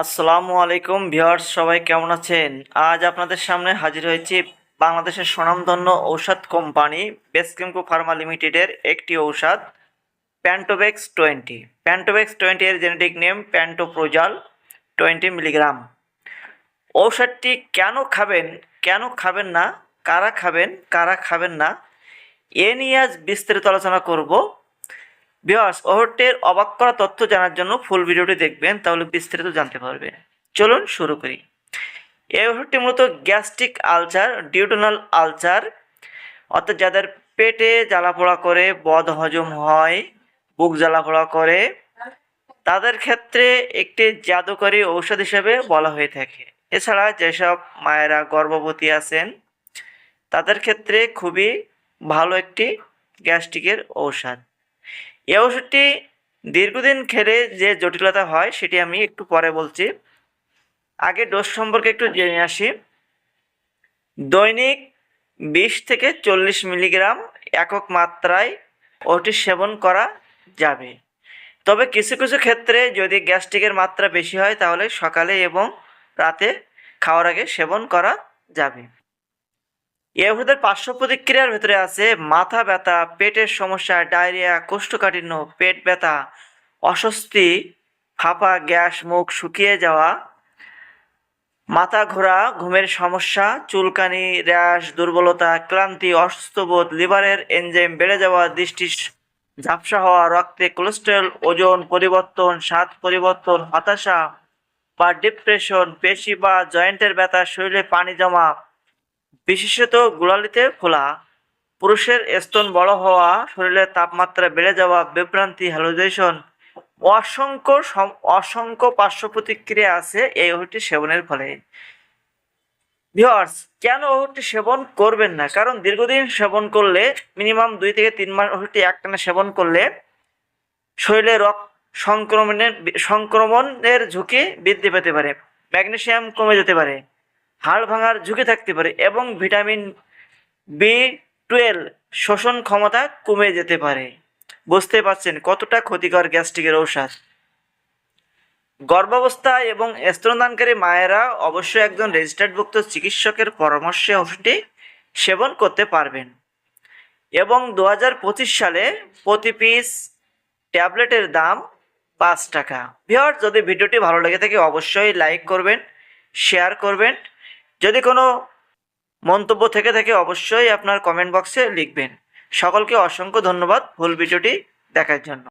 আসসালামু আলাইকুম ভিউয়ার্স, সবাই কেমন আছেন? আজ আপনাদের সামনে হাজির হয়েছি বাংলাদেশের স্বনামধন্য ঔষধ কোম্পানি বেসকেমকো ফার্মা লিমিটেডের একটি ঔষধ, প্যান্টোবেক্স টোয়েন্টি। প্যান্টোবেক্স টোয়েন্টি এর generic name pantoprazole twenty milligram. ঔষধটি কেন খাবেন কেন খাবেন না, কারা খাবেন কারা খাবেন না, এ নিয়ে আজ বিস্তারিত আলোচনা করব। বিহাস ওহরটের অবাক করা তথ্য জানার জন্য ফুল ভিডিওটি দেখবেন, তাহলে বিস্তারিত জানতে পারবে। চলুন শুরু করি। এই ওষুধটি মূলত গ্যাস্ট্রিক আলচার ডিউটোনাল আলচার অর্থাৎ যাদের পেটে জ্বালাপোড়া করে, বদ হজম হয়, বুক জ্বালাপোড়া করে, তাদের ক্ষেত্রে একটি জাদুকরী ঔষধ হিসেবে বলা হয়ে থাকে। এছাড়া যেসব মায়েরা গর্ভবতী আছেন, তাদের ক্ষেত্রে খুবই ভালো একটি গ্যাস্ট্রিকের ঔষধ। এই ওষুধটি দীর্ঘদিন খেলে যে জটিলতা হয়, সেটি আমি একটু পরে বলছি। আগে ডোজ সম্পর্কে একটু জেনে আসি। দৈনিক বিশ থেকে চল্লিশ মিলিগ্রাম একক মাত্রায় ওটি সেবন করা যাবে। তবে কিছু কিছু ক্ষেত্রে যদি গ্যাস্ট্রিকের মাত্রা বেশি হয়, তাহলে সকালে এবং রাতে খাওয়ার আগে সেবন করা যাবে। ওষুধের পার্শ্ব প্রতিক্রিয়ার ভেতরে আছে মাথা ব্যথা, পেটের সমস্যা, ডায়রিয়া, কোষ্ঠকাঠিন্য, পেট ব্যথা, অস্বস্তি, ফাঁপা, গ্যাস, মুখ শুকিয়ে যাওয়া, মাথা ঘোরা, ঘুমের সমস্যা, চুলকানি, র্যাশ, দুর্বলতা, ক্লান্তি অসুস্থবোধ লিভারের এনজাইম বেড়ে যাওয়া, দৃষ্টি ঝাপসা হওয়া, রক্তে কোলেস্টেরল, ওজন পরিবর্তন, স্বাদ পরিবর্তন, হতাশা বা ডিপ্রেশন, পেশি বা জয়েন্টের ব্যথা, শরীরে পানি জমা বিশেষত গোড়ালিতে খোলা, পুরুষের স্তন বড় হওয়া, শরীরের তাপমাত্রা বেড়ে যাওয়া, বিভ্রান্তি হ্যালোজেশন অসংখ্য অসংখ্য পার্শ্ব প্রতিক্রিয়া আছে এই ওষুধটি সেবনের ফলে। ভিওয়ার্স কেন ওষুধটি সেবন করবেন না? কারণ দীর্ঘদিন সেবন করলে মিনিমাম দুই থেকে তিন মাস ওষুধটি একটানা সেবন করলে, শরীরে রক্ত সংক্রমণের সংক্রমণের ঝুঁকি বৃদ্ধি পেতে পারে, ম্যাগনেসিয়াম কমে যেতে পারে। হাড় ভাঙার ঝুঁকি থাকতে পারে এবং ভিটামিন বি টুয়েলভ শোষণ ক্ষমতা কমে যেতে পারে। বুঝতে পারছেন কতটা ক্ষতিকর গ্যাস্ট্রিকের ঔষধ? গর্ভাবস্থা এবং স্তনদানকারী মায়েরা অবশ্যই একজন রেজিস্টার্ডভুক্ত চিকিৎসকের পরামর্শে ওষুধটি সেবন করতে পারবেন। এবং দু হাজার পঁচিশ সালে প্রতি পিস ট্যাবলেটের দাম পাঁচ টাকা। ভিওর যদি ভিডিওটি ভালো লেগে থাকে, অবশ্যই লাইক করবেন, শেয়ার করবেন যদি কোনো মন্তব্য থেকে থাকে অবশ্যই আপনার কমেন্ট বক্সে লিখবেন। সকলকে অসংখ্য ধন্যবাদ ফুল ভিডিওটি দেখার জন্য।